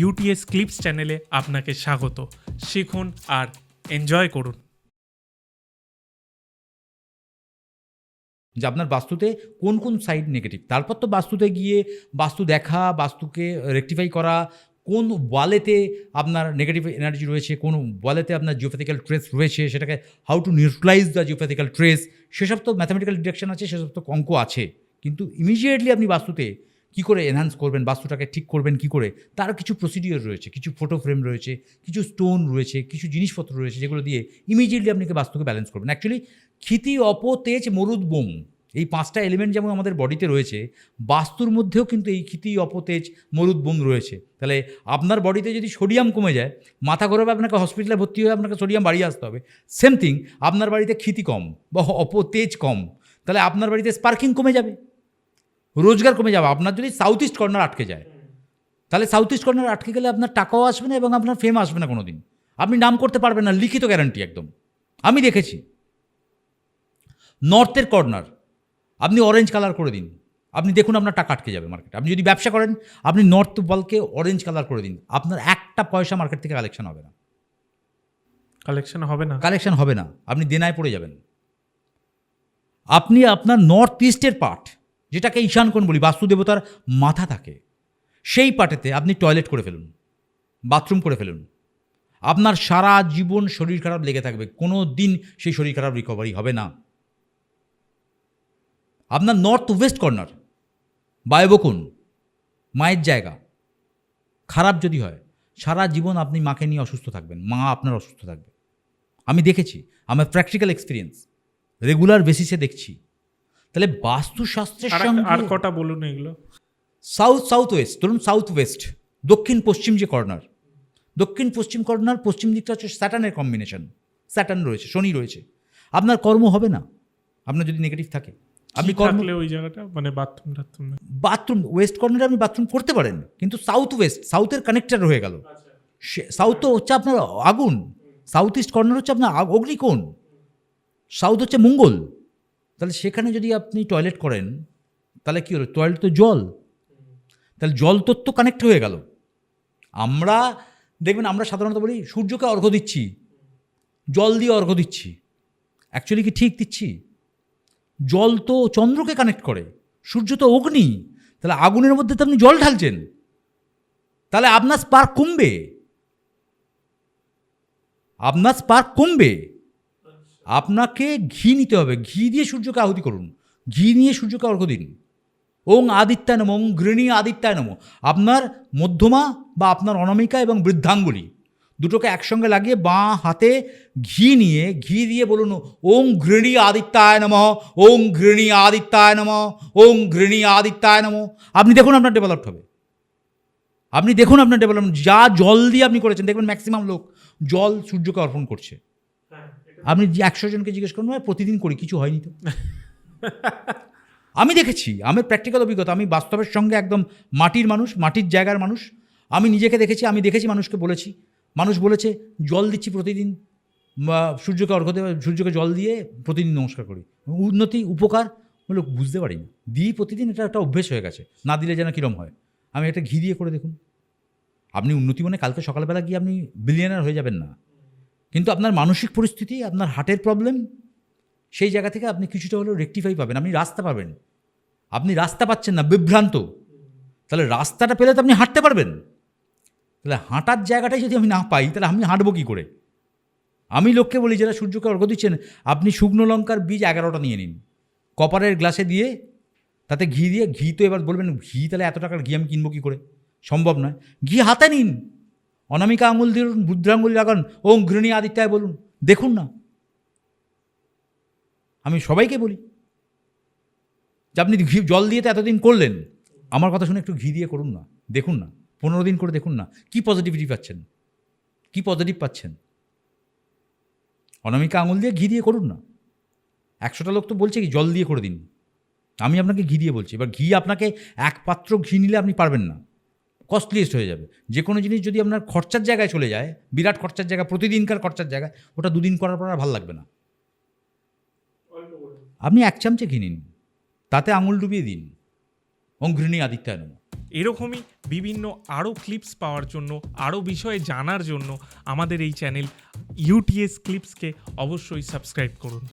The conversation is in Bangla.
ইউটিএস ক্লিপস চ্যানেলে আপনাকে স্বাগত। শিখুন আর এনজয় করুন। যে আপনার বাস্তুতে কোন কোন সাইড নেগেটিভ তারপর তো বাস্তুতে গিয়ে বাস্তু দেখা, বাস্তুকে রেকটিফাই করা, কোন ওয়ালেতে আপনার নেগেটিভ এনার্জি রয়েছে, কোন ওয়ালেতে আপনার জিওপ্যাথিক্যাল ট্রেস রয়েছে, সেটাকে how to neutralise the geopathical trace সেসব তো ম্যাথামেটিক্যাল ডিরেকশন আছে, সেসব তো অঙ্ক আছে। কিন্তু ইমিডিয়েটলি আপনি বাস্তুতে কী করে এনহান্স করবেন, বাস্তুটাকে ঠিক করবেন কি করে? তার কিছু প্রসিডিওর রয়েছে, কিছু ফটো ফ্রেম রয়েছে, কিছু স্টোন রয়েছে, কিছু জিনিসপত্র রয়েছে যেগুলো দিয়ে ইমিডিয়েটলি আপনি বাস্তুকে ব্যালেন্স করবেন। অ্যাকচুয়ালি ক্ষিতি, অপ, তেজ, মরুদ, বোম এই পাঁচটা এলিমেন্ট যেমন আমাদের বডিতে রয়েছে, বাস্তুর মধ্যেও কিন্তু এই ক্ষিতি অপতেজ মরুদ, বোম রয়েছে। তাহলে আপনার বডিতে যদি সোডিয়াম কমে যায়, মাথা ঘোরাবে আপনাকে হসপিটালে ভর্তি হয়ে আপনাকে সোডিয়াম বাড়িয়ে আসতে হবে। সেম থিং আপনার বাড়িতে ক্ষিতি কম বা অপতেজ কম, তাহলে আপনার বাড়িতে স্পার্কিং কমে যাবে। রোজগার কমে যাবে। আপনার যদি সাউথ ইস্ট কর্নার আটকে যায় তাহলে সাউথ ইস্ট কর্নার আটকে গেলে আপনার টাকাও আসবে না এবং আপনার ফেম আসবে না কোনো দিন আপনি নাম করতে পারবেন না লিখিত গ্যারান্টি একদম। আমি দেখেছি। নর্থের কর্নার আপনি অরেঞ্জ কালার করে দিন। আপনি দেখুন আপনার টাকা আটকে যাবে মার্কেটে আপনি যদি ব্যবসা করেন আপনি নর্থ বলকে অরেঞ্জ কালার করে দিন। আপনার একটা পয়সা মার্কেট থেকে কালেকশন হবে না। কালেকশন হবে না। কালেকশন হবে না। আপনি দেনায় পড়ে যাবেন। আপনি আপনার নর্থ ইস্টের পার্ট যেটাকে ঈশান কোণ বলি, বাস্তুদেবতার মাথা থাকে। সেই পার্টেতে আপনি টয়লেট করে ফেলুন, বাথরুম করে ফেলুন। আপনার সারা জীবন শরীর খারাপ লেগে থাকবে, কোনো দিন সেই শরীর খারাপ রিকভারি হবে না। আপনার নর্থ ওয়েস্ট কর্নার বায়বকুন মায়ের জায়গা, খারাপ যদি হয়, সারা জীবন আপনি মাকে নিয়ে অসুস্থ থাকবেন, মা আপনার অসুস্থ থাকবে। আমি দেখেছি, আমার প্র্যাকটিক্যাল এক্সপিরিয়েন্স রেগুলার বেসিসে দেখছি। তাহলে বাস্তুশাস্ত্রের সঙ্গে আর কটা বলুন এগুলো? সাউথ সাউথ ওয়েস্ট ধরুন সাউথ ওয়েস্ট দক্ষিণ পশ্চিম যে কর্নার দক্ষিণ পশ্চিম কর্নার পশ্চিম দিকটা হচ্ছে স্যাটার্নের কম্বিনেশন স্যাটার্ন রয়েছে শনি রয়েছে। আপনার কর্ম হবে না আপনার যদি নেগেটিভ থাকে। আপনি কর্ম ওই জায়গাটা? মানে বাথরুম টাথরুম বাথরুম ওয়েস্ট কর্নারে আপনি বাথরুম করতে পারেন কিন্তু সাউথ ওয়েস্ট সাউথের কানেক্টার হয়ে গেল। সাউথ তো হচ্ছে আপনার আগুন সাউথ ইস্ট কর্নার হচ্ছে আপনার অগ্নিকোণ সাউথ হচ্ছে মঙ্গল। তাহলে সেখানে যদি আপনি টয়লেট করেন, তাহলে কী হলো? টয়লেট তো জল। তাহলে জল তত্ত্ব কানেক্ট হয়ে গেল। আমরা, দেখবেন আমরা সাধারণত বলি, সূর্যকে অর্ঘ্য দিচ্ছি, জল দিয়ে অর্ঘ্য দিচ্ছি। অ্যাকচুয়ালি কি ঠিক দিচ্ছি? জল তো চন্দ্রকে কানেক্ট করে, সূর্য তো অগ্নি। তাহলে আগুনের মধ্যে তো আপনি জল ঢালছেন। তাহলে আপনার স্পার্ক কমবে। আপনার স্পার্ক কমবে। আপনাকে ঘি নিতে হবে। ঘি দিয়ে সূর্যকে আহুতি করুন। ঘি নিয়ে সূর্যকে অর্ঘ্য দিন। ওং আদিত্যায় নম, ওং গৃণী আদিত্যায় নম। আপনার মধ্যমা বা আপনার অনামিকা এবং বৃদ্ধাঙ্গুলি দুটোকে একসঙ্গে লাগিয়ে বাঁ হাতে ঘি নিয়ে, ঘি দিয়ে বলুন, ওং ঘৃণী আদিত্যায় নম, ওং ঘৃণী আদিত্যায় নম, ওং ঘৃণী আদিত্যায় নম। আপনি দেখুন আপনার ডেভেলপড হবে। আপনি দেখুন আপনার ডেভেলপমেন্ট যা জল দিয়ে আপনি করেছেন, দেখবেন ম্যাক্সিমাম লোক জল সূর্যকে অর্পণ করছে। আপনি যে একশো জনকে জিজ্ঞেস করুন "ভাই, প্রতিদিন করি কিছু হয়নি তো? আমি দেখেছি আমার প্র্যাকটিক্যাল অভিজ্ঞতা আমি বাস্তবের সঙ্গে একদম মাটির মানুষ মাটির জায়গার মানুষ। আমি নিজেকে দেখেছি আমি দেখেছি মানুষকে বলেছি। মানুষ বলেছে জল দিচ্ছি প্রতিদিন সূর্যকে অর্ঘ্য দেওয়া সূর্যকে জল দিয়ে প্রতিদিন নমস্কার করি। উন্নতি উপকার বলে বুঝতে পারি না দিই প্রতিদিন এটা একটা অভ্যেস হয়ে গেছে না দিলে যেন কীরম হয়। আমি একটা ঘি দিয়ে করে দেখুন। আপনি উন্নতি মানে কালকে সকালবেলা গিয়ে আপনি বিলিয়নার হয়ে যাবেন না। কিন্তু আপনার মানসিক পরিস্থিতি, আপনার হার্টের প্রবলেম সেই জায়গা থেকে আপনি কিছুটা হলেও রেকটিফাই পাবেন। আপনি রাস্তা পাবেন। আপনি রাস্তা পাচ্ছেন না, বিভ্রান্ত। তাহলে রাস্তাটা পেলে তো আপনি হাঁটতে পারবেন। তাহলে হাঁটার জায়গাটাই যদি আমি না পাই, তাহলে আমি হাঁটবো কী করে? আমি লোককে বলি, যারা সূর্যকে অর্ঘ্য দিচ্ছেন, আপনি শুকনো লঙ্কার বীজ এগারোটা নিয়ে নিন। কপারের গ্লাসে দিয়ে, তাতে ঘি দিয়ে, ঘি তো এবার বলবেন, ঘি তাহলে এত টাকার ঘি আমি কিনবো কী করে? সম্ভব নয়। ঘি হাতে নিন। অনামিকা আঙুল দিয়ে বুদ্ধাঙ্গুলি লাগান ওম ঘৃণী আদিত্যায় বলুন, দেখুন না। আমি সবাইকে বলি, যে আপনি ঘি, জল দিয়ে তো এতদিন করলেন, আমার কথা শুনে একটু ঘি দিয়ে করুন না, দেখুন না, পনেরো দিন করে দেখুন না, কি পজিটিভিটি পাচ্ছেন? কি পজিটিভ পাচ্ছেন? অনামিকা আঙুল দিয়ে ঘি দিয়ে করুন না। একশোটা লোক তো বলছে কি, জল দিয়ে করে দিন। আমি আপনাকে ঘি দিয়ে বলছি, এবার ঘি আপনাকে এক পাত্র ঘি নিলে আপনি পারবেন না। কস্টলিয়েস্ট হয়ে যাবে। যে কোনো জিনিস যদি আপনার খরচার জায়গায় চলে যায়, বিরাট খরচার জায়গা প্রতিদিনকার খরচার জায়গায়, ওটা দুদিন করার পর আর ভালো লাগবে না। আপনি এক চামচে ঘি নিন। তাতে আঙুল ডুবিয়ে দিন। ওং ঘৃণী আদিত্যায় এরকমই বিভিন্ন আরও ক্লিপস পাওয়ার জন্য আরও বিষয়ে জানার জন্য আমাদের এই চ্যানেল ইউটিএস ক্লিপসকে অবশ্যই সাবস্ক্রাইব করুন।